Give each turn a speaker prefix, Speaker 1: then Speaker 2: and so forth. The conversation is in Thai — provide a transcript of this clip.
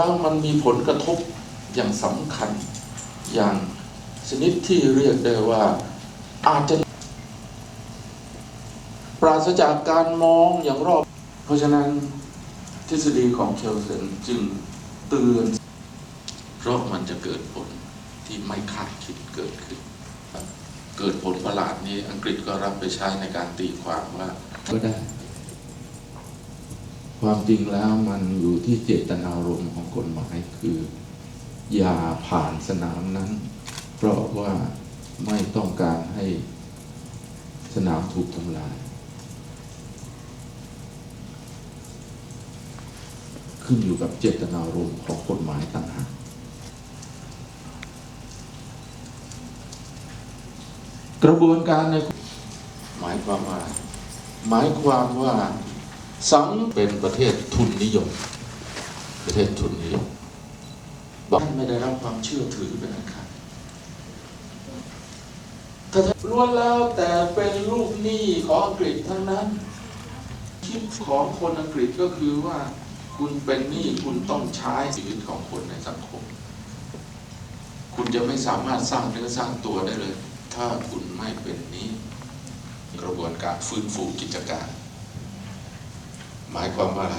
Speaker 1: แล้วมันมีผลกระทบอย่างสำคัญอย่างชนิดที่เรียกได้ว่าอาจจะปราศจากการมองอย่างรอบ เพราะฉะนั้นทฤษฎีของเคลเซนจึงเตือน เพราะมันจะเกิดผลที่ไม่คาดคิดเกิดขึ้น เกิดผลประหลาดนี้อังกฤษก็รับไปใช้ในการตีความว่าก็ได้ ความจริงแล้วมันอยู่ที่เจตนารมณ์ของกฎหมายคือ อย่าผ่านสนามนั้น เพราะว่าไม่ต้องการให้สนามถูกทำลาย ขึ้นอยู่กับเจตนารมณ์ของกฎหมายต่างหากกระบวนการในหมายความว่า หมายความว่า สังเป็นประเทศทุนนิยม ประเทศทุนนิยมบอกไม่ได้รับความเชื่อถือเป็นอันขาดถ้าล้วนแล้วแต่เป็นลูกหนี้ของอังกฤษทั้งนั้นคิดของคนอังกฤษก็คือว่า คุณเป็นหนี้คุณต้องใช้ชีวิตของคนในสังคม คุณจะไม่สามารถสร้างเนื้อสร้างตัวได้เลย ถ้าคุณไม่เป็นหนี้กระบวนการฟื้นฟูกิจการ หมายความว่าอะไร